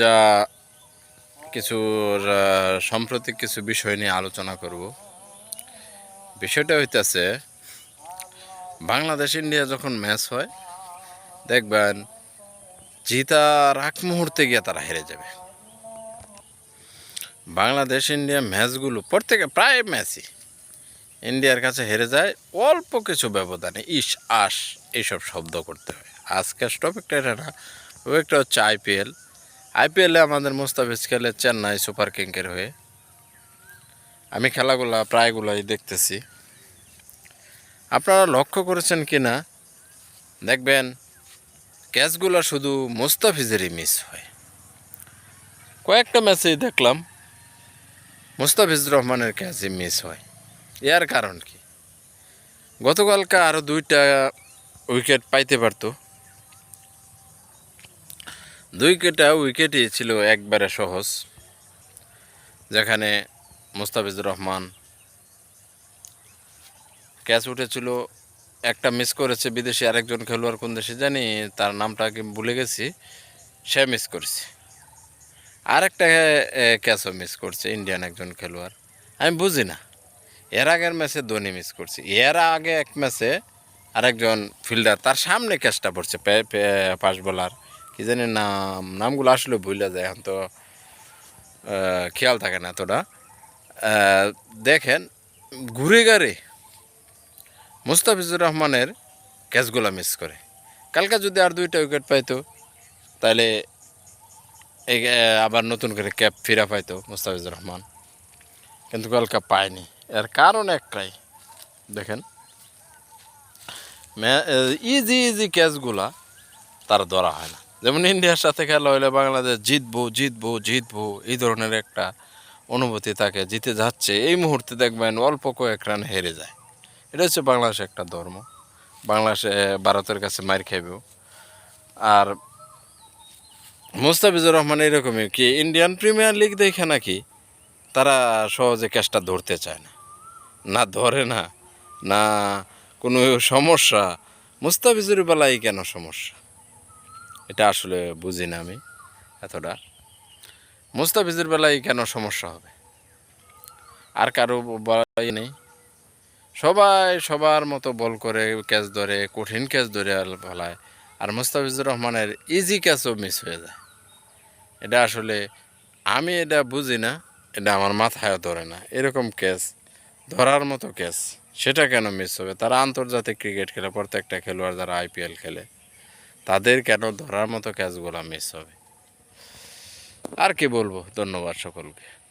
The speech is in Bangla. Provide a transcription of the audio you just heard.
যা কিছু আহ, সাম্প্রতিক কিছু বিষয় নিয়ে আলোচনা করব। বিষয়টা হইতেছে বাংলাদেশ ইন্ডিয়া যখন ম্যাচ হয় দেখবেন জিতার আগ মুহূর্তে গিয়ে তারা হেরে যাবে। বাংলাদেশ ইন্ডিয়া ম্যাচগুলো প্রত্যেকে প্রায় ম্যাচই। ইন্ডিয়ার কাছে হেরে যায়, অল্প কিছু ব্যবধানে, ইস, আস, এইসব শব্দ করতে হয়। আজকের টপিকটা এটা না ওই একটা হচ্ছে আইপিএল। আইপিএলে আমাদের মুস্তাফিজ খেলে চেন্নাই সুপার কিংসের হয়ে। আমি খেলাগুলা প্রায়গুলাই দেখতেছি। আপনারা লক্ষ্য করেছেন কি না দেখবেন, ক্যাচগুলো শুধু মুস্তাফিজেরই মিস হয়। কয়েকটা ম্যাচেই দেখলাম, মুস্তাফিজ রহমানের ক্যাচই মিস হয়। এর কারণ কি? গতকালকে আরও দুইটা উইকেট পাইতে পারতো। দুইটা উইকেটই ছিল একবারে সহজ, যেখানে মুস্তাফিজুর রহমান ক্যাচ উঠেছিল, একটা মিস করেছে বিদেশি আরেকজন খেলোয়াড় কোন দেশে জানি, তার নামটা কি ভুলে গেছি, সে মিস করেছে। আরেকটা ক্যাচও মিস করছে ইন্ডিয়ান একজন খেলোয়াড়। আমি বুঝি না। এর আগের ম্যাচে ধোনি মিস করছে। এর আগে এক ম্যাচে আরেকজন ফিল্ডার তার সামনে ক্যাচটা পড়ছে পাস বোলার কি জানি নাম, নামগুলো আসলে ভুলে যায় এখন তো খেয়াল থাকে না এতটা। দেখেন, ঘুরে গাড়ি মুস্তাফিজুর রহমানের ক্যাচগুলো মিস করে। কালকে যদি আর দুইটা উইকেট পাইতো তাহলে আবার নতুন করে ক্যাপ ফিরা পাইতো মুস্তাফিজুর রহমান। কিন্তু কালকে পায়নি। এর কারণ একটাই। দেখেন। ইজি ইজি ক্যাচগুলা তার ধরা হয় না। যেমন ইন্ডিয়ার সাথে খেলা হলে বাংলাদেশ জিতবো জিতবো জিতবো, এই ধরনের একটা অনুভূতি থাকে, জিতে যাচ্ছে। এই মুহূর্তে দেখবেন অল্প কয়েক রান হেরে যায়। এটা হচ্ছে বাংলাদেশ একটা ধর্ম। বাংলাদেশে ভারতের কাছে মার খাইবেও আর মুস্তাফিজুর রহমান এরকমই কি, ইন্ডিয়ান প্রিমিয়ার লিগ দেখে নাকি তারা সহজে ক্যাচটা ধরতে চায় না। না ধরে না না কোনো সমস্যা। মুস্তাফিজুর বেলায় কেন সমস্যা? এটা আসলে বুঝি না আমি এতটা। মুস্তাফিজের বেলায় কেন সমস্যা হবে? আর কারও বলাই নেই। সবাই সবার মতো বল করে ক্যাচ ধরে, কঠিন ক্যাচ ধরে ফেলায় আর মুস্তাফিজুর রহমানের ইজি ক্যাচও মিস হয়ে যায়। এটা আসলে আমি এটা বুঝি না, এটা আমার মাথায় ধরে না। এরকম ক্যাচ ধরার মতো ক্যাচ সেটা কেন মিস হবে? তারা আন্তর্জাতিক ক্রিকেট খেলে, প্রত্যেকটা খেলোয়াড় যারা আইপিএল খেলে, তাদের কেন ধরার মতো ক্যাচগুলো মিস হবে? আর কি বলব? ধন্যবাদ সকলকে।